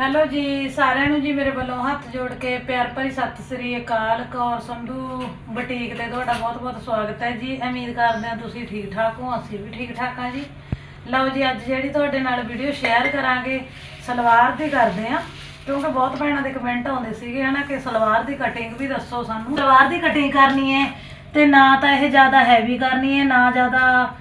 Hello ਜੀ, ਸਾਰਿਆਂ ਨੂੰ ਜੀ ਮੇਰੇ ਵੱਲੋਂ ਹੱਥ ਜੋੜ ਕੇ ਪਿਆਰ ਭਰੀ ਸਤਿ ਸ੍ਰੀ ਅਕਾਲ। ਕੌਰ ਸੰਧੂ ਬੁਟੀਕ ਤੇ ਤੁਹਾਡਾ ਬਹੁਤ-ਬਹੁਤ ਸਵਾਗਤ ਹੈ ਜੀ। ਉਮੀਦ ਕਰਦੇ ਹਾਂ ਤੁਸੀਂ ਠੀਕ ਠਾਕ ਹੋ, ਅਸੀਂ ਵੀ ਠੀਕ ਠਾਕ ਹਾਂ ਜੀ। ਲਓ ਜੀ, ਅੱਜ ਜਿਹੜੀ ਤੁਹਾਡੇ ਨਾਲ ਵੀਡੀਓ ਸ਼ੇਅਰ ਕਰਾਂਗੇ, ਸਲਵਾਰ ਦੀ ਕਰਦੇ ਹਾਂ। ਕਿਉਂਕਿ ਬਹੁਤ ਭੈਣਾਂ ਦੇ ਕਮੈਂਟ ਆਉਂਦੇ ਸੀਗੇ ਹਨਾ ਕਿ ਸਲਵਾਰ ਦੀ ਕਟਿੰਗ ਵੀ ਦੱਸੋ ਸਾਨੂੰ। ਸਲਵਾਰ ਦੀ ਕਟਿੰਗ ਕਰਨੀ ਹੈ ਤੇ ਨਾ ਤਾਂ ਇਹ ਜ਼ਿਆਦਾ ਹੈਵੀ ਕਰਨੀ ਹੈ, ਨਾ ਜ਼ਿਆਦਾ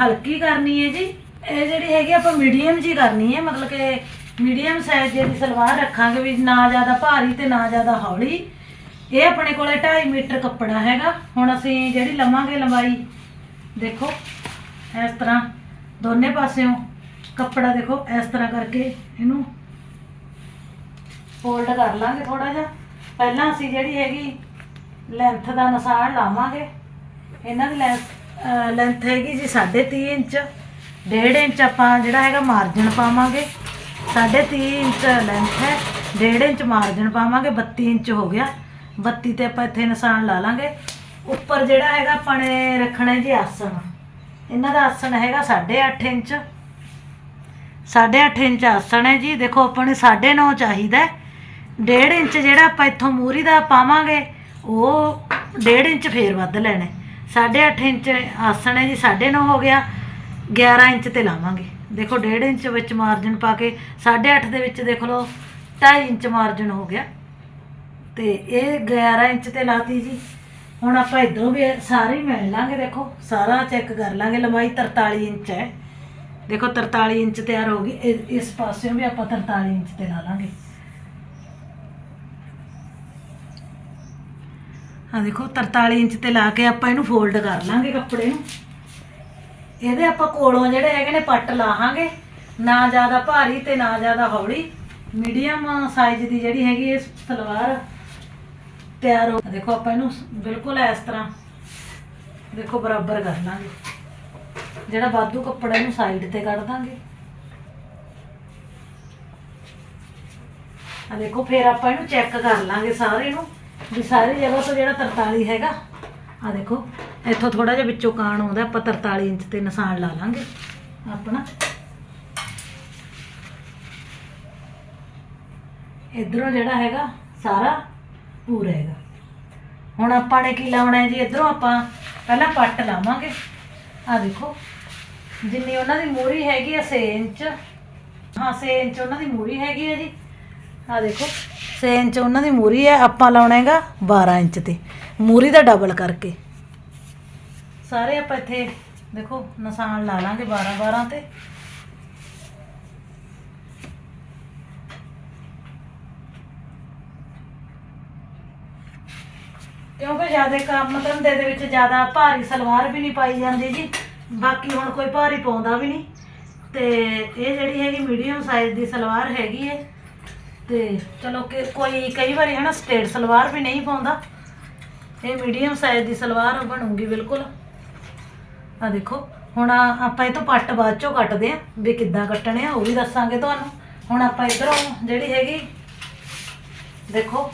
ਹਲਕੀ ਕਰਨੀ ਹੈ ਜੀ। ਇਹ ਜਿਹੜੀ ਹੈਗੀ ਆਪਾਂ ਮੀਡੀਅਮ ਜੀ ਕਰਨੀ ਹੈ, ਮਤਲਬ ਕਿ ਮੀਡੀਅਮ ਸਾਈਜ਼ ਦੀ ਸਲਵਾਰ ਰੱਖਾਂਗੇ ਵੀ ਨਾ ਜ਼ਿਆਦਾ ਭਾਰੀ ਤੇ ਨਾ ਜ਼ਿਆਦਾ ਹੌਲੀ। ਇਹ ਆਪਣੇ ਕੋਲੇ 2.5 ਮੀਟਰ ਕੱਪੜਾ ਹੈਗਾ। ਹੁਣ ਅਸੀਂ ਜਿਹੜੀ ਲਵਾਂਗੇ ਲੰਬਾਈ, ਦੇਖੋ, ਇਸ ਤਰ੍ਹਾਂ ਦੋਨੇ ਪਾਸਿਓਂ ਕੱਪੜਾ ਦੇਖੋ, ਇਸ ਤਰ੍ਹਾਂ ਕਰਕੇ ਇਹਨੂੰ ਫੋਲਡ ਕਰ ਲਾਂਗੇ ਥੋੜਾ ਜਿਹਾ। ਪਹਿਲਾਂ ਅਸੀਂ ਜਿਹੜੀ ਹੈਗੀ ਲੈਂਥ ਦਾ ਨਿਸ਼ਾਨ ਲਾਵਾਂਗੇ। ਇਹਨਾਂ ਦੀ ਲੈਂਥ ਲੈਂਥ ਹੈਗੀ ਜੀ 3.5 ਇੰਚ 1.5 ਇੰਚ ਆਪਾਂ ਜਿਹੜਾ ਹੈਗਾ ਮਾਰਜਨ ਪਾਵਾਂਗੇ। 3.5 ਇੰਚ ਲੈਂਥ ਹੈ 1.5 ਇੰਚ ਮਾਰਜਨ ਪਾਵਾਂਗੇ 32 ਇੰਚ ਹੋ ਗਿਆ। 32 ਤੇ ਆਪਾਂ ਇੱਥੇ ਨਿਸ਼ਾਨ ਲਾ ਲਾਂਗੇ। ਉੱਪਰ ਜਿਹੜਾ ਹੈਗਾ, ਆਪਾਂ ਨੇ ਰੱਖਣਾ ਜੀ ਆਸਣ। ਇਹਨਾਂ ਦਾ ਆਸਣ ਹੈਗਾ 8.5 ਇੰਚ। 8.5 ਇੰਚ ਆਸਣ ਹੈ ਜੀ। ਦੇਖੋ, ਆਪਾਂ ਨੇ 9.5 ਚਾਹੀਦਾ ਹੈ। 1.5 ਇੰਚ ਜਿਹੜਾ ਆਪਾਂ ਇੱਥੋਂ ਮੂਰੀ ਦਾ ਪਾਵਾਂਗੇ, ਉਹ 1.5 ਇੰਚ ਫੇਰ ਵੱਧ ਲੈਣਾ 8.5 ਇੰਚ ਆਸਣ ਹੈ ਜੀ 9.5 ਹੋ ਗਿਆ। 11 ਇੰਚ ਤੇ ਲਾਵਾਂਗੇ। ਦੇਖੋ 1.5 ਇੰਚ ਵਿੱਚ ਮਾਰਜਨ ਪਾ ਕੇ 8.5 ਦੇ ਵਿੱਚ ਦੇਖ ਲਓ 2.5 ਇੰਚ ਮਾਰਜਨ ਹੋ ਗਿਆ। ਤੇ ਇਹ 11 ਇੰਚ ਤੇ ਲਾਤੀ ਜੀ। ਹੁਣ ਆਪਾਂ ਇਧਰੋਂ ਵੀ ਸਾਰੇ ਮਿਲ ਲਾਂਗੇ, ਦੇਖੋ, ਸਾਰਾ ਚੈੱਕ ਕਰ ਲਾਂਗੇ। ਲੰਬਾਈ 43 ਇੰਚ ਹੈ। ਦੇਖੋ 43 ਇੰਚ ਤਿਆਰ ਹੋ ਗਈ। ਇਸ ਪਾਸਿਓਂ ਵੀ ਆਪਾਂ 43 ਇੰਚ ਤੇ ਲਾ ਲਾਂਗੇ। ਹਾਂ ਦੇਖੋ 43 ਇੰਚ ਤੇ ਲਾ ਕੇ ਆਪਾਂ ਇਹਨੂੰ ਫੋਲਡ ਕਰ ਲਾਂਗੇ ਕੱਪੜੇ ਨੂੰ। ਇਹਦੇ ਆਪਾਂ ਕੋਲੋਂ ਜਿਹੜੇ ਹੈਗੇ ਨੇ ਪੱਟ ਲਾਹਾਂਗੇ। ਨਾ ਜ਼ਿਆਦਾ ਭਾਰੀ ਤੇ ਨਾ ਜ਼ਿਆਦਾ ਹੌਲੀ। ਮੀਡੀਅਮ ਸਾਈਜ਼ ਦੀ ਜਿਹੜੀ ਹੈਗੀ ਇਹ ਸਲਵਾਰ ਤਿਆਰ ਹੋ ਦੇਖੋ ਆਪਾਂ ਇਹਨੂੰ ਬਿਲਕੁਲ ਇਸ ਤਰ੍ਹਾਂ ਦੇਖੋ ਬਰਾਬਰ ਕਰ ਲਾਂਗੇ। ਜਿਹੜਾ ਵਾਧੂ ਕੱਪੜਾ ਇਹਨੂੰ ਸਾਈਡ ਤੇ ਕੱਢ ਦਾਂਗੇ। ਆ ਦੇਖੋ, ਫਿਰ ਆਪਾਂ ਇਹਨੂੰ ਚੈੱਕ ਕਰ ਲਾਂਗੇ ਸਾਰੇ ਨੂੰ ਵੀ ਸਾਰੀ ਜਗ੍ਹਾ ਤੋਂ ਜਿਹੜਾ 43 ਹੈਗਾ। ਆ ਦੇਖੋ, ਇੱਥੋਂ ਥੋੜਾ ਜਿਹਾ ਵਿੱਚੋਂ ਕਾਣ ਆਉਂਦਾ, ਆਪਾਂ 43 ਇੰਚ ਤੇ ਨਿਸ਼ਾਨ ਲਾ ਲਾਂਗੇ। ਆਪਣਾ। ਇਧਰੋਂ ਜਿਹੜਾ ਹੈਗਾ, ਸਾਰਾ ਪੂਰਾ ਹੈਗਾ ਹੁਣ ਆਪਾਂ ਨੇ ਕੀ ਲਾਉਣਾ ਹੈ ਜੀ? ਇਧਰੋਂ ਆਪਾਂ ਪਹਿਲਾਂ ਪੱਟ ਲਾਵਾਂਗੇ। ਆ ਦੇਖੋ, ਜਿੰਨੀ ਉਹਨਾਂ ਦੀ ਮੂਰੀ ਹੈਗੀ ਆ 6 ਇੰਚ। ਹਾਂ 6 ਇੰਚ ਉਹਨਾਂ ਦੀ ਮੂਰੀ ਹੈਗੀ ਹੈ ਜੀ। ਆ ਦੇਖੋ 6 ਇੰਚ ਉਹਨਾਂ ਦੀ ਮੂਰੀ ਹੈ, ਆਪਾਂ ਲਾਉਣਾ ਹੈਗਾ 12 ਇੰਚ ਤੇ। ਮੂਰੀ ਦਾ ਡਬਲ ਕਰਕੇ। ਸਾਰੇ ਆਪਾਂ ਇੱਥੇ, ਦੇਖੋ, ਨਿਸ਼ਾਨ ਲਾ ਲਾਂਗੇ 12 12 ਤੇ। ਕਿਉਂਕਿ ਜ਼ਿਆਦਾ ਕੰਮ ਧੰਦੇ ਦੇ ਵਿੱਚ ਜ਼ਿਆਦਾ ਭਾਰੀ ਸਲਵਾਰ ਵੀ ਨਹੀਂ ਪਾਈ ਜਾਂਦੀ ਜੀ। ਬਾਕੀ ਹੁਣ ਕੋਈ ਭਾਰੀ ਪਾਉਂਦਾ ਵੀ ਨਹੀਂ। ਤੇ ਇਹ ਜਿਹੜੀ ਹੈਗੀ ਮੀਡੀਅਮ ਸਾਈਜ਼ ਦੀ ਸਲਵਾਰ ਹੈਗੀ ਹੈ ਤੇ ਚਲੋ ਕਿ ਕੋਈ ਕਈ ਵਾਰੀ ਹੈ ਨਾ ਸਟੇਟ ਸਲਵਾਰ ਵੀ ਨਹੀਂ ਪਾਉਂਦਾ। ਇਹ ਮੀਡੀਅਮ ਸਾਈਜ਼ ਦੀ ਸਲਵਾਰ ਬਣੂਗੀ ਬਿਲਕੁਲ। ਆ ਦੇਖੋ, ਹੁਣ ਆਪਾਂ ਇਹ ਤੋਂ ਪੱਟ ਬਾਅਦ ਚੋਂ ਕੱਟਦੇ ਆ ਵੀ ਕਿੱਦਾਂ ਕੱਟਣੇ ਆ, ਉਹ ਵੀ ਦੱਸਾਂਗੇ ਤੁਹਾਨੂੰ। ਹੁਣ ਆਪਾਂ ਇਧਰੋਂ ਜਿਹੜੀ ਹੈਗੀ, ਦੇਖੋ।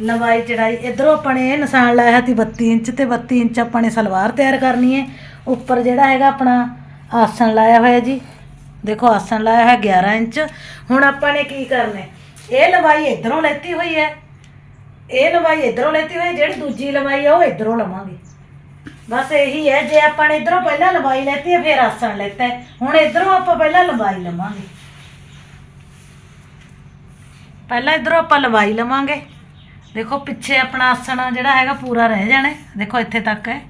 ਲੰਬਾਈ, ਚੜਾਈ, ਇਧਰੋਂ ਆਪਾਂ ਨੇ ਇਹ ਨਿਸ਼ਾਨ ਲਾਇਆ ਸੀ 32 ਇੰਚ ਤੇ 32 ਇੰਚ ਆਪਾਂ ਨੇ ਸਲਵਾਰ ਤਿਆਰ ਕਰਨੀ ਹੈ। ਉੱਪਰ ਜਿਹੜਾ ਹੈਗਾ ਆਪਣਾ ਆਸਣ ਲਾਇਆ ਹੋਇਆ ਜੀ। ਦੇਖੋ, ਆਸਣ ਲਾਇਆ ਹੈ 11 ਇੰਚ। ਹੁਣ ਆਪਾਂ ਨੇ ਕੀ ਕਰਨਾ? ਇਹ ਲੰਬਾਈ ਇਧਰੋਂ ਲੈਤੀ ਹੋਈ ਹੈ। ਇਹ ਲਵਾਈ ਇਧਰੋਂ ਲੈਤੀ ਹੋਈ, ਜਿਹੜੀ ਦੂਜੀ ਲਵਾਈ ਆ, ਉਹ ਇਧਰੋਂ ਲਵਾਂਗੇ। ਬਸ ਇਹੀ ਹੈ, ਜੇ ਆਪਾਂ ਨੇ ਇਧਰੋਂ ਪਹਿਲਾਂ ਲੰਬਾਈ ਲੈਤੀ ਹੈ, ਫਿਰ ਆਸਣ ਲੈਤਾ ਹੁਣ ਇਧਰੋਂ ਆਪਾਂ ਪਹਿਲਾਂ ਲੰਬਾਈ ਲਵਾਂਗੇ। ਪਹਿਲਾਂ ਇਧਰੋਂ ਆਪਾਂ ਲਵਾਈ ਲਵਾਂਗੇ। ਦੇਖੋ, ਪਿੱਛੇ ਆਪਣਾ ਆਸਣ ਜਿਹੜਾ ਹੈਗਾ, ਪੂਰਾ ਰਹਿ ਜਾਣਾ ਦੇਖੋ, ਇੱਥੇ ਤੱਕ ਹੈ।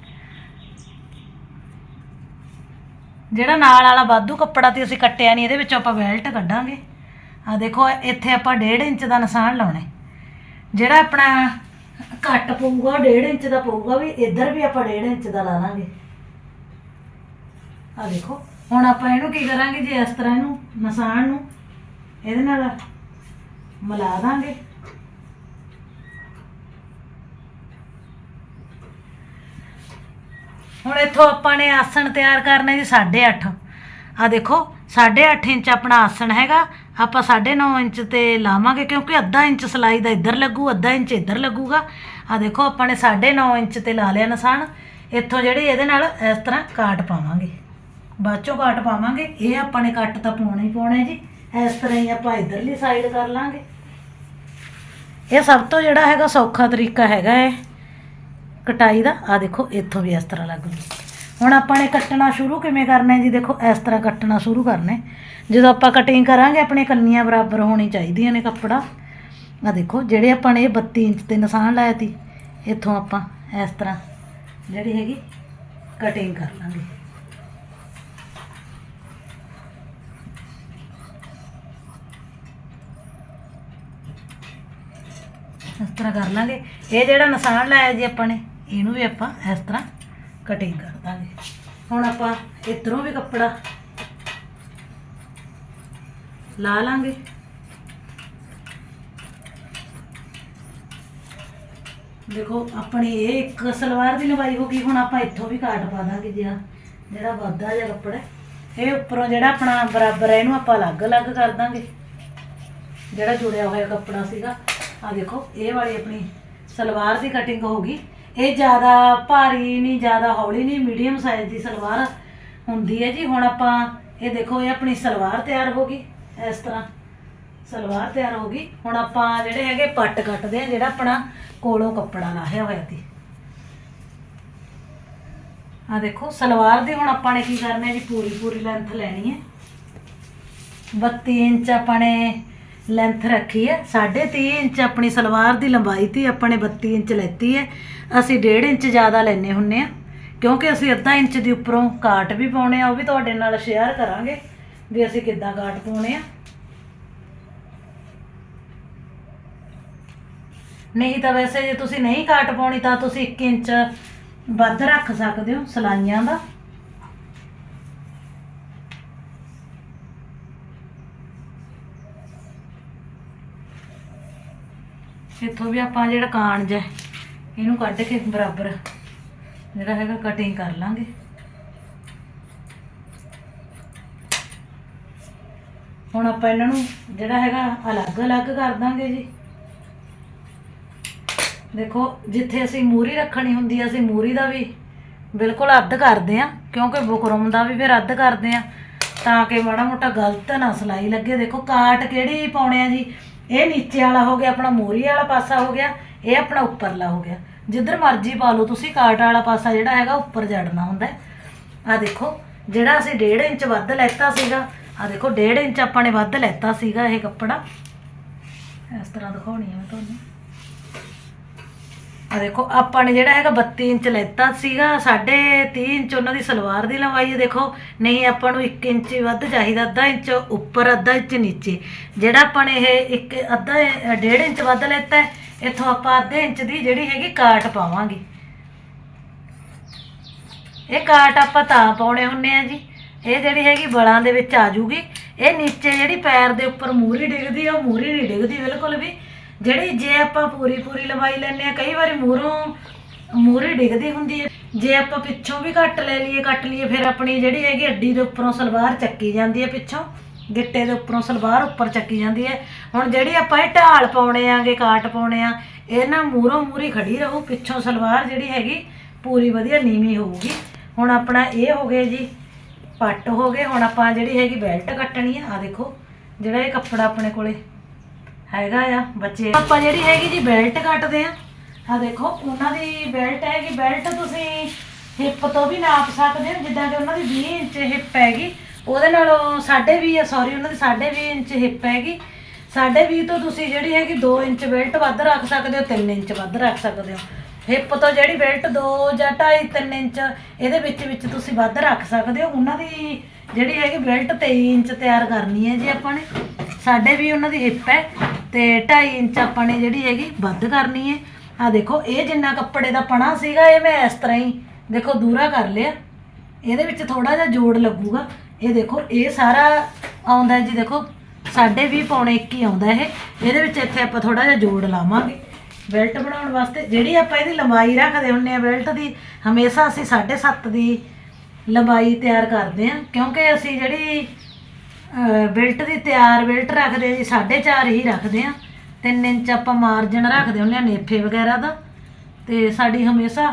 ਜਿਹੜਾ ਨਾਲ ਵਾਲਾ ਵਾਧੂ ਕੱਪੜਾ ਤੇ ਅਸੀਂ ਕੱਟਿਆ ਨਹੀਂ, ਇਹਦੇ ਵਿੱਚੋਂ ਆਪਾਂ ਬੈਲਟ ਕੱਢਾਂਗੇ। ਆ ਦੇਖੋ, ਇੱਥੇ ਆਪਾਂ 1.5 ਇੰਚ ਦਾ ਨਿਸ਼ਾਨ ਲਾਉਣਾ ਜਿਹੜਾ ਆਪਣਾ ਘੱਟ ਪਊਗਾ 1.5 ਇੰਚ ਦਾ ਪਊਗਾ ਵੀ, ਇੱਧਰ ਵੀ ਆਪਾਂ 1.5 ਇੰਚ ਦਾ ਲਾ ਲਾਂਗੇ। ਆ ਦੇਖੋ, ਹੁਣ ਆਪਾਂ ਇਹਨੂੰ ਕੀ ਕਰਾਂਗੇ ਜੀ, ਇਸ ਤਰ੍ਹਾਂ ਇਹਨੂੰ ਮਸਾਣ ਨੂੰ, ਇਹਦੇ ਨਾਲ ਮਿਲਾ ਦਾਂਗੇ। ਹੁਣ ਇੱਥੋਂ ਆਪਾਂ ਨੇ ਆਸਣ ਤਿਆਰ ਕਰਨਾ ਜੀ 8.5 ਆ ਦੇਖੋ 8.5 ਇੰਚ ਆਪਣਾ ਆਸਣ ਹੈਗਾ ਆਪਾਂ 9.5 ਇੰਚ ਤੇ ਲਾਵਾਂਗੇ, ਕਿਉਂਕਿ ਅੱਧਾ ਇੰਚ ਸਲਾਈ ਦਾ ਇੱਧਰ ਲੱਗੂ, ਅੱਧਾ ਇੰਚ ਇੱਧਰ ਲੱਗੂਗਾ। ਆ ਦੇਖੋ, ਆਪਾਂ ਨੇ 9.5 ਇੰਚ ਤੇ ਲਾ ਲਿਆ ਨਿਸ਼ਾਨ। ਇੱਥੋਂ ਜਿਹੜੀ ਇਹਦੇ ਨਾਲ ਇਸ ਤਰ੍ਹਾਂ ਕਾਟ ਪਾਵਾਂਗੇ। ਬਾਅਦ ਚੋਂ ਕਾਟ ਪਾਵਾਂਗੇ। ਇਹ ਆਪਾਂ ਨੇ ਕੱਟ ਤਾਂ ਪਾਉਣਾ ਹੀ ਪਾਉਣਾ ਜੀ। ਇਸ ਤਰ੍ਹਾਂ ਹੀ ਆਪਾਂ ਇਧਰਲੀ ਸਾਈਡ ਕਰ ਲਾਂਗੇ। ਇਹ ਸਭ ਤੋਂ ਜਿਹੜਾ ਹੈਗਾ ਸੌਖਾ ਤਰੀਕਾ ਹੈਗਾ ਹੈ ਕਟਾਈ ਦਾ। ਆ ਦੇਖੋ, ਇੱਥੋਂ ਵੀ ਇਸ ਤਰ੍ਹਾਂ ਲੱਗ ਜੂ ਹੁਣ ਆਪਾਂ ਨੇ ਕੱਟਣਾ ਸ਼ੁਰੂ ਕਿਵੇਂ ਕਰਨਾ ਹੈ ਜੀ? ਦੇਖੋ, ਇਸ ਤਰ੍ਹਾਂ ਕੱਟਣਾ ਸ਼ੁਰੂ ਕਰਨਾ ਹੈ। ਜਦੋਂ ਆਪਾਂ ਕਟਿੰਗ ਕਰਾਂਗੇ, ਆਪਣੇ ਕੰਨੀਆਂ ਬਰਾਬਰ ਹੋਣੀ ਚਾਹੀਦੀਆਂ ਨੇ ਕੱਪੜਾ। ਆ ਦੇਖੋ, ਜਿਹੜੇ ਆਪਾਂ ਨੇ ਇਹ 32 ਇੰਚ ਤੇ ਨਿਸ਼ਾਨ ਲਾਇਆ ਸੀ ਇੱਥੋਂ ਆਪਾਂ ਇਸ ਤਰ੍ਹਾਂ ਜਿਹੜੀ ਹੈਗੀ ਕਟਿੰਗ ਕਰ ਲਾਂਗੇ। ਇਸ ਤਰ੍ਹਾਂ ਕਰ ਲਾਂਗੇ। ਇਹ ਜਿਹੜਾ ਨਿਸ਼ਾਨ ਲਾਇਆ ਜੀ ਆਪਾਂ ਨੇ, ਇਹਨੂੰ ਵੀ ਆਪਾਂ ਇਸ ਤਰ੍ਹਾਂ ਕਟਿੰਗ ਕਰ ਦਾਂਗੇ। ਹੁਣ ਆਪਾਂ ਇੱਧਰੋਂ ਵੀ ਕੱਪੜਾ ਲਾ ਲਾਂਗੇ। ਦੇਖੋ, ਆਪਣੀ ਇਹ ਇੱਕ ਸਲਵਾਰ ਦੀ ਲੰਬਾਈ ਹੋ ਗਈ, ਹੁਣ ਆਪਾਂ ਇੱਥੋਂ ਵੀ ਕਾਟ ਪਾ ਦਾਂਗੇ ਜੀ ਜਿਹੜਾ ਵਾਧਾ ਜਿਹਾ ਕੱਪੜਾ ਇਹ ਉੱਪਰੋਂ ਜਿਹੜਾ ਆਪਣਾ ਬਰਾਬਰ ਹੈ, ਇਹਨੂੰ ਆਪਾਂ ਅਲੱਗ-ਅਲੱਗ ਕਰ ਦਾਂਗੇ। ਜਿਹੜਾ ਜੁੜਿਆ ਹੋਇਆ ਕੱਪੜਾ ਸੀਗਾ। ਆ ਦੇਖੋ, ਇਹ ਵਾਲੀ ਆਪਣੀ ਸਲਵਾਰ ਦੀ ਕਟਿੰਗ ਹੋ ਗਈ। ਇਹ ਜ਼ਿਆਦਾ ਭਾਰੀ ਨਹੀਂ, ਜ਼ਿਆਦਾ ਹੌਲੀ ਨਹੀਂ ਮੀਡੀਅਮ ਸਾਈਜ਼ ਦੀ ਸਲਵਾਰ ਹੁੰਦੀ ਹੈ ਜੀ। ਹੁਣ ਆਪਾਂ ਇਹ ਦੇਖੋ, ਇਹ ਆਪਣੀ ਸਲਵਾਰ ਤਿਆਰ ਹੋ ਗਈ। ਇਸ ਤਰ੍ਹਾਂ ਸਲਵਾਰ ਤਿਆਰ ਹੋ ਗਈ। ਹੁਣ ਆਪਾਂ ਜਿਹੜੇ ਹੈਗੇ ਪੱਟ ਕੱਟਦੇ ਆ, ਜਿਹੜਾ ਆਪਣਾ ਕੋਲੋਂ ਕੱਪੜਾ ਲਾਹਿਆ ਹੋਇਆ ਸੀ। ਆ ਦੇਖੋ, ਸਲਵਾਰ ਦੀ ਹੁਣ ਆਪਾਂ ਨੇ ਕੀ ਕਰਨਾ ਹੈ ਜੀ? ਪੂਰੀ ਪੂਰੀ ਲੈਂਥ ਲੈਣੀ ਹੈ। 32 ਇੰਚ ਆਪਾਂ ਨੇ ਲੈਂਥ ਰੱਖੀ ਹੈ। 3.5 ਇੰਚ ਆਪਣੀ ਸਲਵਾਰ ਦੀ ਲੰਬਾਈ ਤੀ ਆਪਾਂ ਨੇ 32 ਇੰਚ ਲੈਤੀ ਹੈ। ਅਸੀਂ 1.5 ਇੰਚ ਜ਼ਿਆਦਾ ਲੈਨੇ ਹੁੰਨੇ ਆ ਕਿਉਂਕਿ ਅਸੀਂ ਅੱਧਾ ਇੰਚ ਦੇ ਉੱਪਰੋਂ ਕਾਟ ਵੀ ਪਾਉਣੇ ਆ, ਉਹ ਵੀ ਤੁਹਾਡੇ ਨਾਲ ਸ਼ੇਅਰ ਕਰਾਂਗੇ ਵੀ ਅਸੀਂ ਕਿੱਦਾਂ ਕਾਟ ਪਾਉਣੇ ਆ। ਨਹੀਂ ਤਾਂ ਵੈਸੇ ਜੇ ਤੁਸੀਂ ਨਹੀਂ ਕਾਟ ਪਾਉਣੀ ਤਾਂ ਤੁਸੀਂ 1 ਇੰਚ ਵੱਧ ਰੱਖ ਸਕਦੇ ਹੋ ਸਲਾਈਆਂ ਦਾ। ਇੱਥੋਂ ਵੀ ਆਪਾਂ ਜਿਹੜਾ ਕਾਣਜ ਹੈ, ਇਹਨੂੰ ਕੱਢ ਕੇ ਬਰਾਬਰ, ਜਿਹੜਾ ਹੈਗਾ ਕਟਿੰਗ ਕਰ ਲਾਂਗੇ। ਹੁਣ ਆਪਾਂ ਇਹਨਾਂ ਨੂੰ ਜਿਹੜਾ ਹੈਗਾ ਅਲੱਗ-ਅਲੱਗ ਕਰ ਦਾਂਗੇ ਜੀ। ਦੇਖੋ, ਜਿੱਥੇ ਅਸੀਂ ਮੂਰੀ ਰੱਖਣੀ ਹੁੰਦੀ ਆ, ਅਸੀਂ ਮੂਰੀ ਦਾ ਵੀ ਬਿਲਕੁਲ ਅੱਧ ਕਰਦੇ ਆ, ਕਿਉਂਕਿ ਬੁਕਰਮ ਦਾ ਵੀ ਫਿਰ ਅੱਧ ਕਰਦੇ ਆ, ਤਾਂ ਕਿ ਮਾੜਾ ਮੋਟਾ ਗਲਤ ਨਾ ਸਲਾਈ ਲੱਗੇ। ਦੇਖੋ, ਕਾਟ ਕਿਹੜੀ ਪਾਉਣੇ ਆ ਜੀ? ਇਹ ਨੀਚੇ ਵਾਲਾ ਹੋ ਗਿਆ, ਆਪਣਾ ਮੂਰੀ ਵਾਲਾ ਪਾਸਾ ਹੋ ਗਿਆ, ਇਹ ਆਪਣਾ ਉੱਪਰਲਾ ਹੋ ਗਿਆ। ਜਿੱਧਰ ਮਰਜ਼ੀ ਪਾ ਲਓ, ਤੁਸੀਂ ਕਾਟ ਵਾਲਾ ਪਾਸਾ ਜਿਹੜਾ ਹੈਗਾ ਉੱਪਰ ਜੜਨਾ ਹੁੰਦਾ ਆ ਦੇਖੋ, ਜਿਹੜਾ ਅਸੀਂ 1.5 ਇੰਚ ਵੱਧ ਲੈਤਾ ਸੀਗਾ ਆ ਦੇਖੋ 1.5 ਇੰਚ ਆਪਾਂ ਨੇ ਵੱਧ ਲੈਤਾ ਸੀਗਾ ਇਹ ਕੱਪੜਾ। ਇਸ ਤਰ੍ਹਾਂ ਦਿਖਾਉਣੀ ਆ ਮੈਂ ਤੁਹਾਨੂੰ। ਆ ਦੇਖੋ, ਆਪਾਂ ਨੇ ਜਿਹੜਾ ਹੈਗਾ 32 ਇੰਚ ਲੈਤਾ ਸੀਗਾ 3.5 ਇੰਚ ਉਹਨਾਂ ਦੀ ਸਲਵਾਰ ਦੀ ਲੰਬਾਈ ਹੈ ਦੇਖੋ। ਨਹੀਂ, ਆਪਾਂ ਨੂੰ 1 ਇੰਚ ਵੱਧ ਚਾਹੀਦਾ, ਅੱਧਾ ਇੰਚ ਉੱਪਰ, ਅੱਧਾ ਇੰਚ ਨੀਚੇ। ਜਿਹੜਾ ਆਪਾਂ ਨੇ ਇਹ ਇੱਕ ਅੱਧਾ 1.5 ਇੰਚ ਵੱਧ ਲੈਤਾ ਇੱਥੋਂ ਆਪਾਂ ਅੱਧੇ ਇੰਚ ਦੀ ਜਿਹੜੀ ਹੈਗੀ ਕਾਟ ਪਾਵਾਂਗੇ। ਇਹ ਕਾਟ ਆਪਾਂ ਤਾਂ ਪਾਉਣੇ ਹੁੰਨੇ ਆ ਜੀ। ਇਹ ਜਿਹੜੀ ਹੈਗੀ ਬਲਾਂ ਦੇ ਵਿੱਚ ਆ ਜੂਗੀ। ਇਹ ਨੀਚੇ ਜਿਹੜੀ ਪੈਰ ਦੇ ਉੱਪਰ ਮੂਰੀ ਡਿੱਗਦੀ ਆ, ਉਹ ਮੂਰੀ ਨਹੀਂ ਡਿੱਗਦੀ ਬਿਲਕੁਲ ਵੀ। ਜਿਹੜੀ ਜੇ ਆਪਾਂ ਪੂਰੀ ਪੂਰੀ ਲੰਬਾਈ ਲੈਂਦੇ ਆ ਕਈ ਵਾਰੀ ਮੂਹਰੋਂ, ਮੂਹਰੇ ਡਿੱਗਦੀ ਹੁੰਦੀ ਹੈ। ਜੇ ਆਪਾਂ ਪਿੱਛੋਂ ਵੀ ਕੱਟ ਲੈ ਲਈਏ, ਕੱਟ ਲਈਏ, ਫਿਰ ਆਪਣੀ ਜਿਹੜੀ ਹੈਗੀ ਅੱਡੀ ਦੇ ਉੱਪਰੋਂ ਸਲਵਾਰ ਚੱਕੀ ਜਾਂਦੀ ਹੈ ਪਿੱਛੋਂ। ਗਿੱਟੇ ਦੇ ਉੱਪਰੋਂ ਸਲਵਾਰ ਉੱਪਰ ਚੱਕੀ ਜਾਂਦੀ ਹੈ। ਹੁਣ ਜਿਹੜੀ ਆਪਾਂ ਇਹ ਢਾਲ ਪਾਉਣੇ ਆਗੇ, ਕਾਟ ਪਾਉਣੇ ਆ, ਇਹ ਨਾ ਮੂਹਰੋਂ ਮੂਰੀ ਖੜੀ ਰਹੂ, ਪਿੱਛੋਂ ਸਲਵਾਰ ਜਿਹੜੀ ਹੈਗੀ ਪੂਰੀ ਵਧੀਆ ਨੀਵੀਂ ਹੋਊਗੀ। ਹੁਣ ਆਪਣਾ ਇਹ ਹੋ ਗਿਆ ਜੀ, ਪੱਟ ਹੋ ਗਏ। ਹੁਣ ਆਪਾਂ ਜਿਹੜੀ ਹੈਗੀ ਬੈਲਟ ਕੱਟਣੀ ਆ ਆ ਦੇਖੋ, ਜਿਹੜਾ ਇਹ ਕੱਪੜਾ ਆਪਣੇ ਕੋਲੇ। ਹੈਗਾ ਆ, ਬੱਚੇ। ਆਪਾਂ ਜਿਹੜੀ ਹੈਗੀ ਜੀ ਬੈਲਟ ਕੱਟਦੇ ਆ। ਆ ਦੇਖੋ, ਉਹਨਾਂ ਦੀ ਬੈਲਟ ਹੈਗੀ। ਬੈਲਟ ਤੁਸੀਂ ਹਿੱਪ ਤੋਂ ਵੀ ਨਾਪ ਸਕਦੇ ਹੋ, ਜਿੱਦਾਂ ਕਿ ਉਹਨਾਂ ਦੀ 20 ਇੰਚ ਹਿੱਪ ਹੈਗੀ। ਉਹਦੇ ਨਾਲੋਂ 20.5 ਸੌਰੀ ਉਹਨਾਂ ਦੀ 20.5 ਇੰਚ ਹਿੱਪ ਹੈਗੀ। 20.5 ਤੋਂ ਤੁਸੀਂ ਜਿਹੜੀ ਹੈਗੀ 2 ਇੰਚ ਬੈਲਟ ਵੱਧ ਰੱਖ ਸਕਦੇ ਹੋ 3 ਇੰਚ ਵੱਧ ਰੱਖ ਸਕਦੇ ਹੋ। ਹਿੱਪ ਤੋਂ ਜਿਹੜੀ ਬੈਲਟ 2 ਜਾਂ 2.5 3 ਇੰਚ, ਇਹਦੇ ਵਿੱਚ ਵਿੱਚ ਤੁਸੀਂ ਵੱਧ ਰੱਖ ਸਕਦੇ ਹੋ। ਉਹਨਾਂ ਦੀ ਜਿਹੜੀ ਹੈਗੀ ਬੈਲਟ 23 ਇੰਚ ਤਿਆਰ ਕਰਨੀ ਹੈ ਜੀ ਆਪਾਂ ਨੇ। ਸਾਡੇ ਵੀ ਉਹਨਾਂ ਦੀ ਹਿੱਪ ਹੈ। ਤੇ 2.5 ਇੰਚ ਆਪਾਂ ਨੇ ਜਿਹੜੀ ਹੈਗੀ, ਵੱਧ ਕਰਨੀ ਹੈ ਆ ਦੇਖੋ, ਇਹ ਜਿੰਨਾ ਕੱਪੜੇ ਦਾ ਪਣਾ ਸੀਗਾ, ਇਹ ਮੈਂ ਇਸ ਤਰ੍ਹਾਂ ਹੀ, ਦੇਖੋ, ਦੂਰਾ ਕਰ ਲਿਆ। ਇਹਦੇ ਵਿੱਚ ਥੋੜਾ ਜਿਹਾ ਜੋੜ ਲੱਗੂਗਾ। ਇਹ ਦੇਖੋ, ਇਹ ਸਾਰਾ ਆਉਂਦਾ ਜੀ, ਦੇਖੋ ਸਾਡੇ ਵੀ ਪੌਣੇ ਇੱਕ ਹੀ ਆਉਂਦਾ ਇਹ। ਇਹਦੇ ਵਿੱਚ ਇੱਥੇ ਆਪਾਂ ਥੋੜਾ ਜਿਹਾ ਜੋੜ ਲਾਵਾਂਗੇ। ਬੈਲਟ ਬਣਾਉਣ ਵਾਸਤੇ, ਜਿਹੜੀ ਆਪਾਂ ਇਹਦੀ ਲੰਬਾਈ ਰੱਖਦੇ ਹੁੰਨੇ ਆ ਬੈਲਟ ਦੀ, ਹਮੇਸ਼ਾ ਅਸੀਂ 7.5 ਦੀ ਲੰਬਾਈ ਤਿਆਰ ਕਰਦੇ ਆ ਕਿਉਂਕਿ ਅਸੀਂ ਜਿਹੜੀ ਬੈਲਟ ਦੀ ਤਿਆਰ ਬੈਲਟ ਰੱਖਦੇ ਆ ਜੀ 4.5 ਹੀ ਰੱਖਦੇ ਆ। 3 ਇੰਚ ਆਪਾਂ ਮਾਰਜਨ ਰੱਖਦੇ ਹੁੰਦੇ ਆ ਨੇਫੇ ਵਗੈਰਾ ਦਾ। ਤੇ ਸਾਡੀ ਹਮੇਸ਼ਾ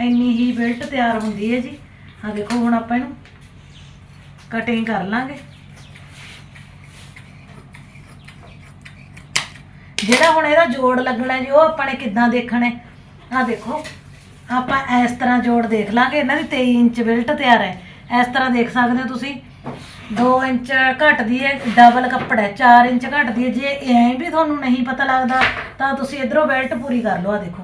ਇੰਨੀ ਹੀ ਬੈਲਟ ਤਿਆਰ ਹੁੰਦੀ ਹੈ ਜੀ। ਆ ਦੇਖੋ ਹੁਣ ਆਪਾਂ ਇਹਨੂੰ ਕਟਿੰਗ ਕਰ ਲਾਂਗੇ। ਜਿਹੜਾ ਹੁਣ ਇਹਦਾ ਜੋੜ ਲੱਗਣਾ ਜੀ, ਉਹ ਆਪਾਂ ਨੇ ਕਿੱਦਾਂ ਦੇਖਣਾ? ਹੈ ਆ ਦੇਖੋ, ਆਪਾਂ ਇਸ ਤਰ੍ਹਾਂ ਜੋੜ ਦੇਖ ਲਾਂਗੇ। ਇਹਨਾਂ ਦੀ 23 ਇੰਚ ਬਿਲਟ ਤਿਆਰ ਹੈ। ਇਸ ਤਰ੍ਹਾਂ ਦੇਖ ਸਕਦੇ ਹੋ ਤੁਸੀਂ। 2 ਇੰਚ ਘਟਦੀ ਹੈ ਡਬਲ ਕੱਪੜਾ ਹੈ 4 ਇੰਚ ਘਟਦੀ ਹੈ। ਜੇ ਐਂ ਵੀ ਤੁਹਾਨੂੰ ਨਹੀਂ ਪਤਾ ਲੱਗਦਾ, ਤਾਂ ਤੁਸੀਂ ਇਧਰੋਂ ਬੈਲਟ ਪੂਰੀ ਕਰ ਲਓ ਆ ਦੇਖੋ।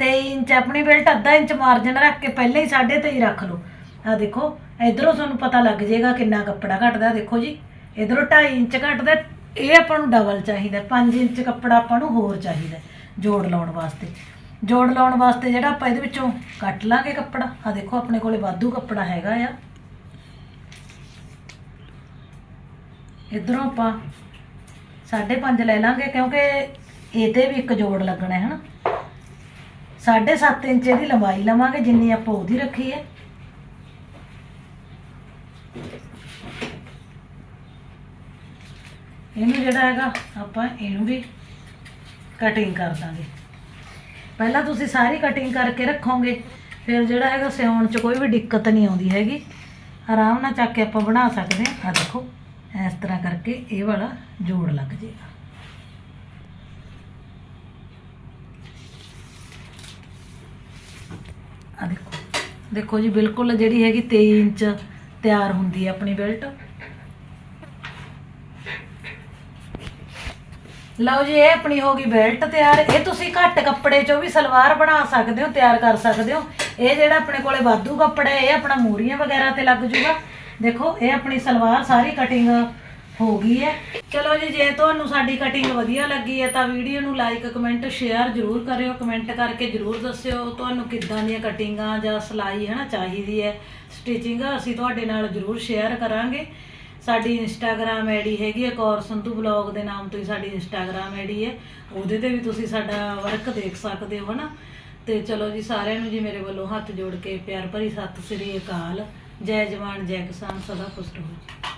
23 ਇੰਚ ਆਪਣੀ ਬੈਲਟ ਅੱਧਾ ਇੰਚ ਮਾਰਜਨ ਰੱਖ ਕੇ ਪਹਿਲਾਂ ਹੀ 23.5 ਰੱਖ ਲਓ। ਆ ਦੇਖੋ, ਇਧਰੋਂ ਤੁਹਾਨੂੰ ਪਤਾ ਲੱਗ ਜਾਏਗਾ ਕਿੰਨਾ ਕੱਪੜਾ ਘਟਦਾ, ਦੇਖੋ ਜੀ। ਇਧਰੋਂ 2.5 ਇੰਚ ਘਟਦਾ, ਇਹ ਆਪਾਂ ਨੂੰ ਡਬਲ ਚਾਹੀਦਾ 5 ਇੰਚ ਕੱਪੜਾ ਆਪਾਂ ਨੂੰ ਹੋਰ ਚਾਹੀਦਾ ਜੋੜ ਲਾਉਣ ਵਾਸਤੇ। ਜੋੜ ਲਾਉਣ ਵਾਸਤੇ ਜਿਹੜਾ ਆਪਾਂ ਇਹਦੇ ਵਿੱਚੋਂ ਕੱਟ ਲਾਂਗੇ ਕੱਪੜਾ ਆ ਦੇਖੋ ਆਪਣੇ ਕੋਲੇ ਵਾਧੂ ਕੱਪੜਾ ਹੈਗਾ ਆ। ਇਧਰੋਂ ਆਪਾਂ 5.5 ਲੈ ਲਾਂਗੇ, ਕਿਉਂਕਿ ਇਹਦੇ ਵੀ ਇੱਕ ਜੋੜ ਲੱਗਣਾ ਹੈ ਹਨਾ 7.5 ਇੰਚ ਦੀ ਲੰਬਾਈ ਲਵਾਂਗੇ, ਜਿੰਨੀ ਆਪਾਂ ਉਹਦੀ ਰੱਖੀ ਹੈ। ਇਹਨੂੰ ਜਿਹੜਾ ਹੈਗਾ, ਆਪਾਂ ਇਹਨੂੰ ਵੀ ਕਟਿੰਗ ਕਰ ਦਾਂਗੇ। ਪਹਿਲਾਂ ਤੁਸੀਂ ਸਾਰੀ ਕਟਿੰਗ ਕਰਕੇ ਰੱਖੋਗੇ, ਫਿਰ ਜਿਹੜਾ ਹੈਗਾ ਸਿਉਣ 'ਚ ਕੋਈ ਵੀ ਦਿੱਕਤ ਨਹੀਂ ਆਉਂਦੀ ਹੈਗੀ। ਆਰਾਮ ਨਾਲ ਚੱਕ ਕੇ ਆਪਾਂ ਬਣਾ ਸਕਦੇ ਹਾਂ। ਆ ਦੇਖੋ। ਇਸ ਤਰ੍ਹਾਂ ਕਰਕੇ ਇਹ ਵਾਲਾ ਜੋੜ ਲੱਗ ਜਾਏਗਾ ਆ ਦੇਖੋ ਦੇਖੋ ਜੀ, ਬਿਲਕੁਲ ਜਿਹੜੀ ਹੈਗੀ 23 ਇੰਚ ਤਿਆਰ ਹੁੰਦੀ ਹੈ ਆਪਣੀ ਬੈਲਟ। ਲਓ ਜੀ, ਇਹ ਆਪਣੀ ਹੋ ਗਈ ਬੈਲਟ ਤਿਆਰ। ਇਹ ਤੁਸੀਂ ਘੱਟ ਕੱਪੜੇ ਚੋਂ ਵੀ ਸਲਵਾਰ ਬਣਾ ਸਕਦੇ ਹੋ, ਤਿਆਰ ਕਰ ਸਕਦੇ ਹੋ। ਇਹ ਜਿਹੜਾ ਆਪਣੇ ਕੋਲੇ ਵਾਧੂ ਕੱਪੜਾ ਹੈ, ਇਹ ਆਪਣਾ ਮੂਰੀਆਂ ਵਗੈਰਾ ਤੇ ਲੱਗ ਜੂਗਾ। ਦੇਖੋ, ਇਹ ਆਪਣੀ ਸਲਵਾਰ ਸਾਰੀ ਕਟਿੰਗ ਹੋ ਗਈ ਹੈ। ਚਲੋ ਜੀ, ਜੇ ਤੁਹਾਨੂੰ ਸਾਡੀ ਕਟਿੰਗ ਵਧੀਆ ਲੱਗੀ ਹੈ ਤਾਂ ਵੀਡੀਓ ਨੂੰ ਲਾਈਕ ਕਮੈਂਟ ਸ਼ੇਅਰ ਜ਼ਰੂਰ ਕਰਿਓ। ਕਮੈਂਟ ਕਰਕੇ ਜ਼ਰੂਰ ਦੱਸਿਓ ਤੁਹਾਨੂੰ ਕਿੱਦਾਂ ਦੀਆਂ ਕਟਿੰਗਾਂ ਜਾਂ ਸਿਲਾਈ ਹੈ ਨਾ ਚਾਹੀਦੀ ਹੈ। ਸਟਿਚਿੰਗ ਅਸੀਂ ਤੁਹਾਡੇ ਨਾਲ ਜ਼ਰੂਰ ਸ਼ੇਅਰ ਕਰਾਂਗੇ। ਸਾਡੀ ਇੰਸਟਾਗ੍ਰam ਆਈਡੀ ਹੈਗੀ ਹੈ, ਕੌਰ ਸੰਧੂ ਬਲੌਗ ਦੇ ਨਾਮ ਤੋਂ ਹੀ ਸਾਡੀ ਇੰਸਟਾਗ੍ਰam ਆਈਡੀ ਹੈ। ਉਹਦੇ ਤੇ ਵੀ ਤੁਸੀਂ ਸਾਡਾ ਵਰਕ ਦੇਖ ਸਕਦੇ ਹੋ ਹਨਾ। ਤੇ ਚਲੋ ਜੀ, ਸਾਰਿਆਂ ਨੂੰ ਜੀ ਮੇਰੇ ਵੱਲੋਂ ਹੱਥ ਜੋੜ ਕੇ ਪਿਆਰ ਭਰੀ ਸਤਿ ਸ੍ਰੀ ਅਕਾਲ। ਜੈ ਜਵਾਨ ਜੈ ਕਿਸਾਨ ਸਦਾ ਖੁਸ਼ ਰਹੋ ਜੀ।